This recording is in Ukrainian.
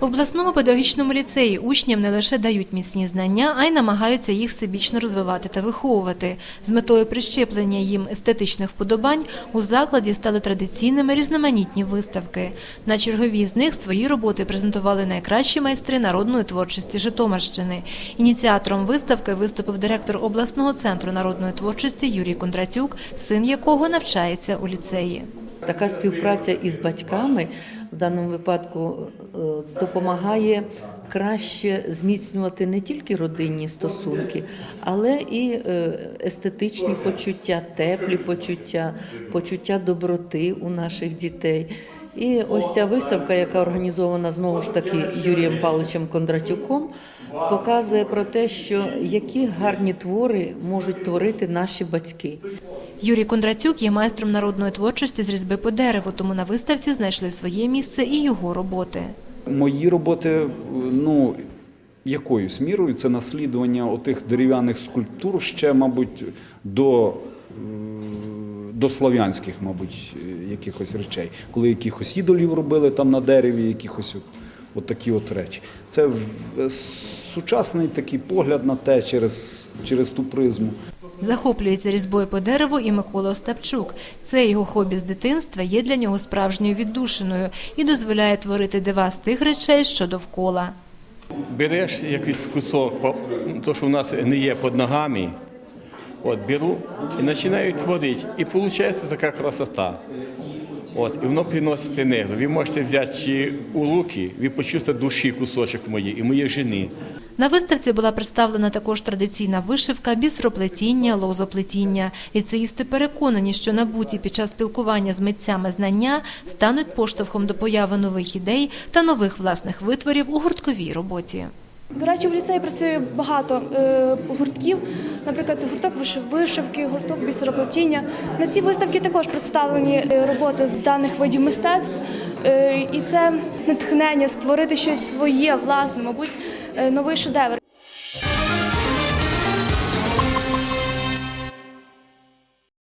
В обласному педагогічному ліцеї учням не лише дають міцні знання, а й намагаються їх всебічно розвивати та виховувати. З метою прищеплення їм естетичних вподобань у закладі стали традиційними різноманітні виставки. На черговій з них свої роботи презентували найкращі майстри народної творчості Житомирщини. Ініціатором виставки виступив директор обласного центру народної творчості Юрій Кондратюк, син якого навчається у ліцеї. Така співпраця із батьками даному випадку е, допомагає краще зміцнювати не тільки родинні стосунки, але і е, естетичні почуття, теплі почуття, почуття доброти у наших дітей. І ось ця виставка, яка організована знову ж таки Юрієм Павловичем Кондратюком, показує про те, що які гарні твори можуть творити наші батьки. Юрій Кондратюк є майстром народної творчості з різьби по дереву, тому на виставці знайшли своє місце і його роботи. Мої роботи, ну, якоюсь мірою, це наслідування отих дерев'яних скульптур ще, мабуть, до, е, до слав'янських, мабуть, е, якихось речей. Коли якихось ідолів робили там на дереві, якихось от, такі от речі. Це сучасний такий погляд на те через, через ту призму. Захоплюється різьбою по дереву і Микола Остапчук. Це його хобі з дитинства є для нього справжньою віддушиною і дозволяє творити дива з тих речей, що довкола. береш якийсь кусок, то, що в нас не є під ногами, от, беру і починаю творити. І виходить така красота. От, і воно приносить енергію. Ви можете взяти чи у руки, ви почувствуєте душі кусочок моєї і моєї жени. На виставці була представлена також традиційна вишивка, бісроплетіння, лозоплетіння. Ліцеїсти переконані, що набуті під час спілкування з митцями знання стануть поштовхом до появи нових ідей та нових власних витворів у гуртковій роботі. До речі, в ліцеї працює багато е, гуртків, наприклад, гурток вишив- вишивки, гурток бісероплетіння. На цій виставці також представлені е, роботи з даних видів мистецтв, Е, і це натхнення створити щось своє, власне, мабуть, новий шедевр.